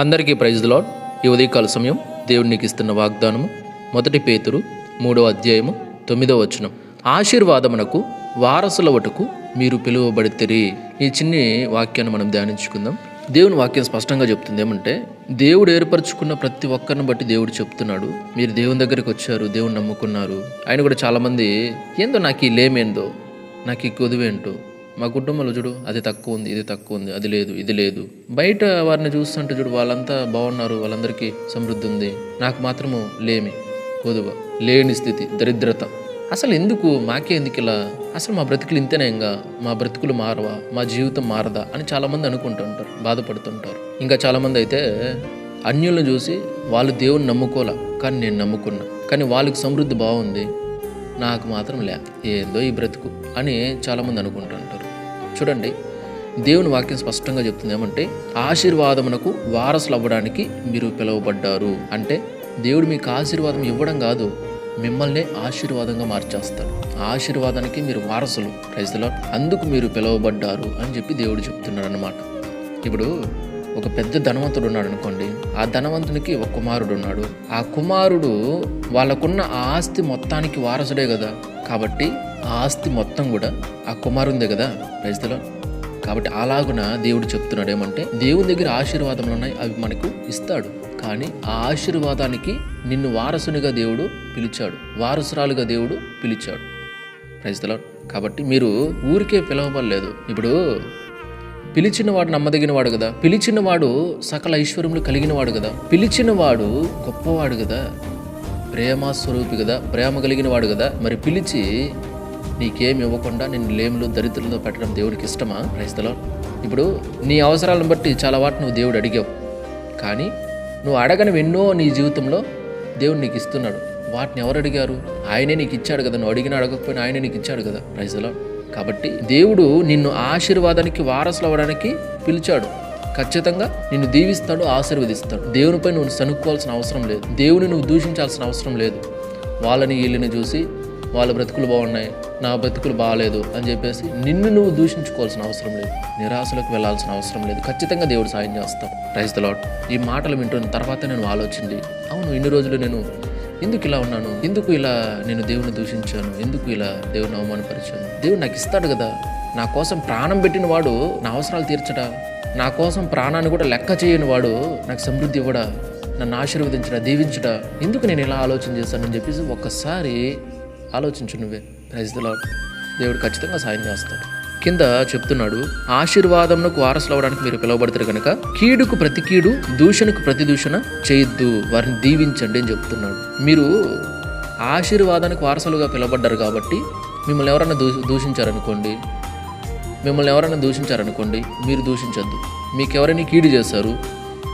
అందరికీ praise lord ఈ ఉదయకాల సమయం దేవుడు ఇస్తున్న వాగ్దానము. మొదటి పేతురు మూడవ అధ్యాయము తొమ్మిదవ వచనం. ఆశీర్వాదమునకు వారసులవటకు మీరు పిలువబడితిరి. ఈ చిన్ని వాక్యాన్ని మనం ధ్యానించుకుందాం. దేవుని వాక్యం స్పష్టంగా చెప్తుంది ఏమంటే దేవుడు ఏర్పరచుకున్న ప్రతి ఒక్కరిని బట్టి దేవుడు చెప్తున్నాడు. మీరు దేవుని దగ్గరికి వచ్చారు దేవుని నమ్ముకున్నారు. ఆయన కూడా చాలామంది ఏందో నాకు ఈ లేమేందో నాకు ఈ కొదువేంటో మా కుటుంబంలో చూడు అది తక్కువ ఉంది ఇది తక్కువ ఉంది అది లేదు ఇది లేదు. బయట వారిని చూస్తుంటే చూడు వాళ్ళంతా బాగున్నారు వాళ్ళందరికీ సమృద్ధి ఉంది. నాకు మాత్రము లేమి కొదువ లేని స్థితి దరిద్రత. అసలు ఎందుకు మాకే ఎందుకు ఇలా? అసలు మా బ్రతుకులు ఇంతేనే ఇంకా మా బ్రతుకులు మారవా మా జీవితం మారదా అని చాలామంది అనుకుంటుంటారు బాధపడుతుంటారు ఇంకా చాలామంది అయితే అన్యులను చూసి వాళ్ళు దేవుని నమ్ముకోలే కానీ నేను నమ్ముకున్నా కానీ వాళ్ళకి సమృద్ధి బాగుంది నాకు మాత్రం లే ఏందో ఈ బ్రతుకు అని చాలామంది అనుకుంటుంటారు చూడండి. దేవుని వాక్యం స్పష్టంగా చెప్తుంది ఏమంటే ఆశీర్వాదమునకు వారసులు అవ్వడానికి మీరు పిలువబడ్డారు. అంటే దేవుడు మీకు ఆశీర్వాదం ఇవ్వడం కాదు మిమ్మల్ని ఆశీర్వాదంగా మార్చేస్తాడు. ఆశీర్వాదానికి మీరు వారసులు రైతులో అందుకు మీరు పిలువబడ్డారు అని చెప్పి దేవుడు చెప్తున్నాడు అనమాట ఇప్పుడు ఒక పెద్ద ధనవంతుడు ఉన్నాడు అనుకోండి ఆ ధనవంతునికి ఒక కుమారుడు ఉన్నాడు. ఆ కుమారుడు వాళ్ళకున్న ఆస్తి మొత్తానికి వారసుడే కదా. కాబట్టి ఆ ఆస్తి మొత్తం కూడా ఆ కుమారుందే కదా రైతులో కాబట్టి అలాగున దేవుడు చెప్తున్నాడు ఏమంటే దేవుని దగ్గర ఆశీర్వాదములు ఉన్నాయి అవి మనకు ఇస్తాడు. కానీ ఆ ఆశీర్వాదానికి నిన్ను వారసునిగా దేవుడు పిలిచాడు వారసురాలుగా దేవుడు పిలిచాడు. రైతులో కాబట్టి మీరు ఊరికే పిలవబడలేదు. ఇప్పుడు పిలిచిన వాడు నమ్మదగిన వాడు కదా పిలిచిన వాడు సకల ఐశ్వర్యములు కలిగిన వాడు కదా పిలిచిన వాడు గొప్పవాడు కదా ప్రేమ స్వరూపి కదా ప్రేమ కలిగిన వాడు కదా మరి పిలిచి నీకేమి ఇవ్వకుండా నేను లేములు దరిద్రులతో పెట్టడం దేవుడికి ఇష్టమా? క్రైస్తలో ఇప్పుడు నీ అవసరాలను బట్టి చాలా వాటి నువ్వు దేవుడు అడిగావు. కానీ నువ్వు అడగనివి ఎన్నో నీ జీవితంలో దేవుడు నీకు ఇస్తున్నాడు. వాటిని ఎవరు అడిగారు? ఆయనే నీకు ఇచ్చాడు కదా. నువ్వు అడిగినా అడగకపోయినా ఆయనే నీకు ఇచ్చాడు కదా. ప్రైజ్లో కాబట్టి దేవుడు నిన్ను ఆశీర్వాదానికి వారసులు అవ్వడానికి పిలిచాడు. ఖచ్చితంగా నిన్ను దీవిస్తాడు ఆశీర్వదిస్తాడు. దేవునిపై నువ్వు సనుక్కోవాల్సిన అవసరం లేదు. దేవుని నువ్వు దూషించాల్సిన అవసరం లేదు. వాళ్ళని వీళ్ళని చూసి వాళ్ళ బ్రతుకులు బాగున్నాయి నా బ్రతుకులు బాగాలేదు అని చెప్పేసి నిన్ను నువ్వు దూషించుకోవాల్సిన అవసరం లేదు. నిరాశలకు వెళ్ళాల్సిన అవసరం లేదు. ఖచ్చితంగా దేవుడు సాయం చేస్తాడు. రైస్ ద లాట్ ఈ మాటలు వింటున్న తర్వాత నేను ఆలోచింది అవును ఇన్ని రోజులు నేను ఎందుకు ఇలా ఉన్నాను? ఎందుకు ఇలా నేను దేవుని దూషించాను? ఎందుకు ఇలా దేవుని అవమానపరిచాను? దేవుడు నాకు ఇస్తాడు కదా. నా కోసం ప్రాణం పెట్టిన వాడు నా అవసరాలు తీర్చడా? నా కోసం ప్రాణాన్ని కూడా లెక్క చేయని వాడు నాకు సమృద్ధి ఇవ్వడా? నన్ను ఆశీర్వదించడా? దీవించడా? ఎందుకు నేను ఇలా ఆలోచన చేశానని చెప్పేసి ఒక్కసారి ఆలోచించు నువ్వే. ప్రైజ్ ద లార్డ్ దేవుడు ఖచ్చితంగా సాయం చేస్తాడు. కింద చెప్తున్నాడు ఆశీర్వాదంకు వారసులు అవడానికి మీరు పిలువబడతారు కనుక కీడుకు ప్రతి కీడు దూషణకు ప్రతి దూషణ చేయొద్దు. వారిని దీవించండి అని చెప్తున్నాడు. మీరు ఆశీర్వాదానికి వారసులుగా పిలువబడ్డారు కాబట్టి మిమ్మల్ని ఎవరైనా దూ దూషించారనుకోండి మిమ్మల్ని ఎవరైనా దూషించారనుకోండి మీరు దూషించొద్దు. మీకు ఎవరైనా కీడు చేశారు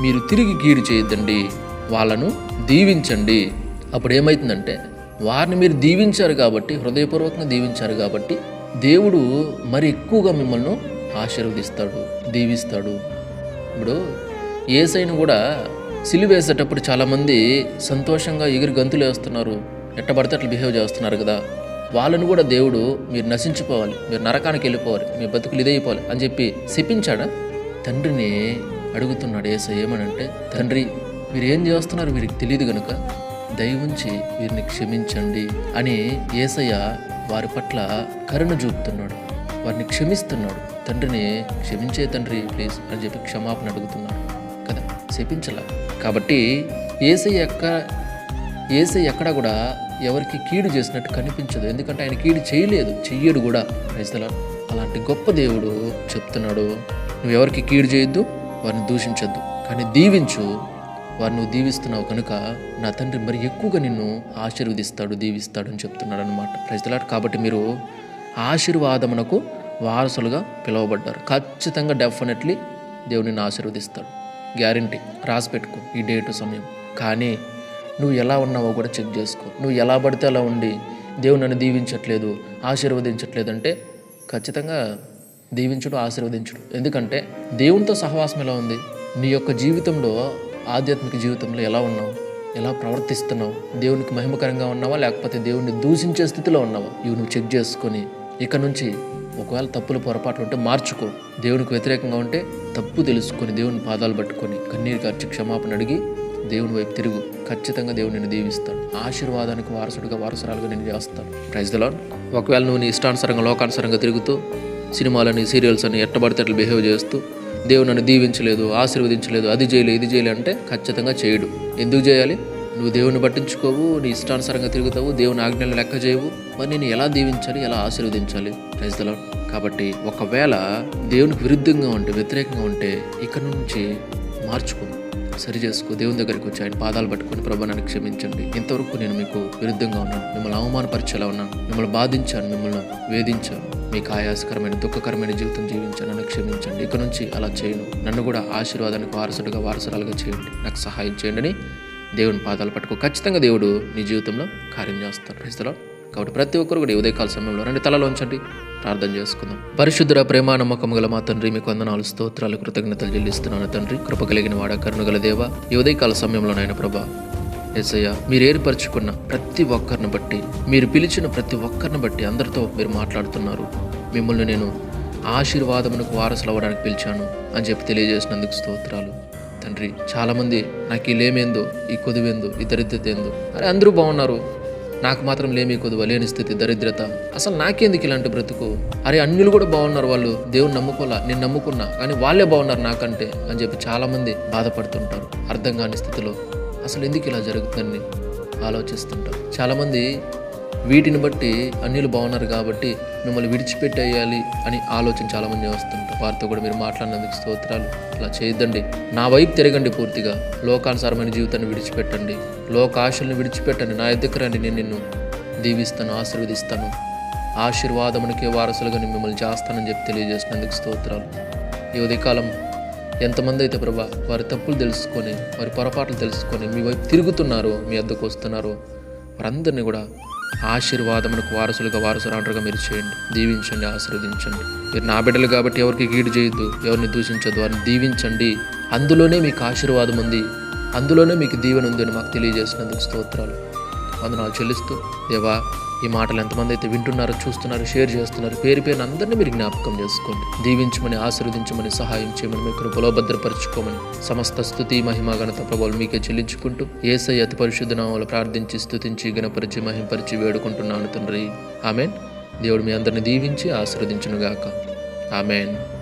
మీరు తిరిగి కీడు చేయొద్దండి. వాళ్ళను దీవించండి. అప్పుడు ఏమవుతుందంటే వారిని మీరు దీవించారు కాబట్టి హృదయపూర్వకంగా దీవించారు కాబట్టి దేవుడు మరి ఎక్కువగా మిమ్మల్ని ఆశీర్వదిస్తాడు దీవిస్తాడు. ఇప్పుడు ఏసైను కూడా సిలివేసేటప్పుడు చాలామంది సంతోషంగా ఎగిరి గంతులు వేస్తున్నారు. ఎట్టబడితే అట్లా బిహేవ్ చేస్తున్నారు కదా. వాళ్ళని కూడా దేవుడు మీరు నశించిపోవాలి మీరు నరకానికి వెళ్ళిపోవాలి మీ బతుకులు ఇదైపోవాలి అని చెప్పి శపించాడా? తండ్రిని అడుగుతున్నాడు ఏసై ఏమనంటే తండ్రి మీరు ఏం చేస్తున్నారు? వీరికి తెలియదు కనుక దయవుంచి వీరిని క్షమించండి అని ఏసయ్య వారి పట్ల కరుణ చూపుతున్నాడు. వారిని క్షమిస్తున్నాడు. తండ్రిని క్షమించే తండ్రి ప్లీజ్ అని చెప్పి క్షమాపణ అడుగుతున్నాడు. కదా? శపించలా? కాబట్టి ఏసై ఎక్క ఏసై ఎక్కడ కూడా ఎవరికి కీడు చేసినట్టు కనిపించదు. ఎందుకంటే ఆయన కీడు చేయలేదు చెయ్యడు కూడా. రైతుల అలాంటి గొప్ప దేవుడు చెప్తున్నాడు. నువ్వు ఎవరికి కీడు చేయొద్దు వారిని దూషించొద్దు. కానీ దీవించు వారిని నువ్వు దీవిస్తున్నావు కనుక నా తండ్రి మరి ఎక్కువగా నిన్ను ఆశీర్వదిస్తాడు దీవిస్తాడు అని చెప్తున్నాడు అనమాట రైతులాట్ కాబట్టి మీరు ఆశీర్వాదమునకు వారసులుగా పిలువబడ్డారు. ఖచ్చితంగా డెఫినెట్లీ దేవుని ఆశీర్వదిస్తాడు. గ్యారంటీ రాసి పెట్టుకో. ఈ డేటు సమయం. కానీ నువ్వు ఎలా ఉన్నావో కూడా చెక్ చేసుకో. నువ్వు ఎలా పడితే అలా ఉండి దేవుడు నన్ను దీవించట్లేదు ఆశీర్వదించట్లేదు అంటే ఖచ్చితంగా దీవించుడు ఆశీర్వదించుడు. ఎందుకంటే దేవునితో సహవాసం ఎలా ఉంది? నీ యొక్క జీవితంలో ఆధ్యాత్మిక జీవితంలో ఎలా ఉన్నావు? ఎలా ప్రవర్తిస్తున్నావు? దేవునికి మహిమకరంగా ఉన్నావా? లేకపోతే దేవుణ్ణి దూషించే స్థితిలో ఉన్నావా? ఇవి నువ్వు చెక్ చేసుకొని ఇక నుంచి ఒకవేళ తప్పులు పొరపాట్లు ఉంటే మార్చుకో. దేవునికి వ్యతిరేకంగా ఉంటే తప్పు తెలుసుకొని దేవుని పాదాలు పట్టుకొని కన్నీరు ఖర్చు క్షమాపణ అడిగి దేవుని వైపు తిరుగు. ఖచ్చితంగా దేవుడు నిన్ను దీవిస్తాడు. ఆశీర్వాదానికి వారసుడిగా వారసురాలుగా నేను చేస్తాను ప్రైజ్ దలాన్ ఒకవేళ నువ్వు నీ ఇష్టానుసారంగా లోకానుసారంగా తిరుగుతూ సినిమాలని సీరియల్స్ అని ఎట్టబడితే బిహేవ్ చేస్తూ దేవుడు నన్ను దీవించలేదు ఆశీర్వదించలేదు అది చేయలేదు ఇది చేయలేదు అంటే ఖచ్చితంగా చేయడు. ఎందుకు చేయాలి? నువ్వు దేవుని పట్టించుకోవు నీ ఇష్టానుసారంగా తిరుగుతావు దేవుని ఆజ్ఞలు లెక్క చేయవు. మరి నేను ఎలా దీవించాలి ఎలా ఆశీర్వదించాలి? ప్రైజ్ కాబట్టి ఒకవేళ దేవునికి విరుద్ధంగా ఉంటే వ్యతిరేకంగా ఉంటే ఇక్కడ నుంచి మార్చుకో సరి చేసుకో. దేవుని దగ్గరికి వచ్చి ఆయన పాదాలు పట్టుకొని ప్రభు నన్ను క్షమించండి. ఇంతవరకు నేను మీకు విరుద్ధంగా ఉన్నాను. మిమ్మల్ని అవమానపరిచేలా ఉన్నాను. మిమ్మల్ని బాధించాను మిమ్మల్ని వేధించాను. మీకు ఆయాసకరమైన దుఃఖకరమైన జీవితం జీవించి నన్ను క్షమించండి. ఇక నుంచి అలా చేయను. నన్ను కూడా ఆశీర్వాదానికి వారసుడిగా వారసురాలుగా చేయండి. నాకు సహాయం చేయండి అని దేవుని పాదాలు పట్టుకో ఖచ్చితంగా దేవుడు నీ జీవితంలో కార్యం చేస్తాడు. క్రైస్తలో కాబట్టి ప్రతి ఒక్కరు కూడా ఈ ఉదయకాల సమయంలో రెండు తలలో ఉంచండి. ప్రార్థన చేసుకుందాం. పరిశుద్ధుర ప్రేమ నమ్మకం గల మా తండ్రి మీకు వందనాలు స్తోత్రాలు కృతజ్ఞతలు చెల్లిస్తున్నాను తండ్రి. కృప కలిగిన వాడ కరుణగల దేవ ఈ ఉదయకాల సమయంలో నాయన ప్రభా ఎస్ఐయ మీరు ఏర్పరచుకున్న ప్రతి ఒక్కరిని బట్టి మీరు పిలిచిన ప్రతి ఒక్కరిని బట్టి అందరితో మీరు మాట్లాడుతున్నారు. మిమ్మల్ని నేను ఆశీర్వాదమునకు వారసులు అవ్వడానికి పిలిచాను అని చెప్పి తెలియజేసినందుకు స్తోత్రాలు. తండ్రి చాలామంది నాకు ఈ లేమేందో ఈ కొదువేందో ఈ దరిద్రత ఏందో అరే అందరూ బాగున్నారు. నాకు మాత్రం లేమి కొదువ లేని స్థితి దరిద్రత. అసలు నాకేందుకు ఇలాంటి బ్రతుకు? అరే అన్యులు కూడా బాగున్నారు వాళ్ళు. దేవుని నమ్ముకోలా నేను నమ్ముకున్నా. కానీ వాళ్ళే బాగున్నారు నాకంటే అని చెప్పి చాలామంది బాధపడుతుంటారు. అర్థం కాని స్థితిలో అసలు ఎందుకు ఇలా జరుగుతుందని ఆలోచిస్తుంటాం చాలామంది వీటిని బట్టి అన్నిలు బాగున్నారు కాబట్టి మిమ్మల్ని విడిచిపెట్టేయాలి అని ఆలోచన చాలామంది వస్తుంటారు వారితో కూడా మీరు మాట్లాడినందుకు స్తోత్రాలు. అలా చేయొద్దండి. నా వైపు తిరగండి పూర్తిగా. లోకానుసారమైన జీవితాన్ని విడిచిపెట్టండి. లోక ఆశలను విడిచిపెట్టండి. నా ఎద్దకు నేను నిన్ను దీవిస్తాను ఆశీర్వదిస్తాను. ఆశీర్వాదమునికే వారసులుగా మిమ్మల్ని చేస్తానని చెప్పి తెలియజేసినందుకు స్తోత్రాలు. ఈ ఉదయకాలం ఎంతమంది అయితే ప్రభా వారి తప్పులు తెలుసుకొని వారి పొరపాట్లు తెలుసుకొని మీ వైపు తిరుగుతున్నారో మీ వద్దకు వస్తున్నారో వారందరినీ కూడా ఆశీర్వాదమునకు వారసులుగా వారసురాండ్రుగా మీరు చేయండి. దీవించండి ఆశీర్వదించండి. మీరు నా బిడ్డలు కాబట్టి ఎవరికి గీడు చేయొద్దు ఎవరిని దూషించొద్దు వారిని దీవించండి. అందులోనే మీకు ఆశీర్వాదం ఉంది అందులోనే మీకు దీవెన ఉందని మాకు తెలియజేసినందుకు స్తోత్రాలు. వందనాలు చెల్లిస్తూ దేవా ఈ మాటలు ఎంతమంది అయితే వింటున్నారో చూస్తున్నారు షేర్ చేస్తున్నారు పేరు పేరున అందరినీ మీరు జ్ఞాపకం చేసుకోండి. దీవించమని ఆశీర్వదించమని సహాయం చేయమని మీ కృపలో భద్రపరచుకోమని సమస్త స్థుతి మహిమ గణత ప్రభావాలు మీకే చెల్లించుకుంటూ ఏసై అతి పరిశుద్ధ నామములు ప్రార్థించి స్థుతించి గణపరిచి మహింపరిచి వేడుకుంటున్నాను తండ్రి. ఆమెన్. దేవుడు మీ అందరిని దీవించి ఆశీర్వదించునుగాక. ఆమెన్.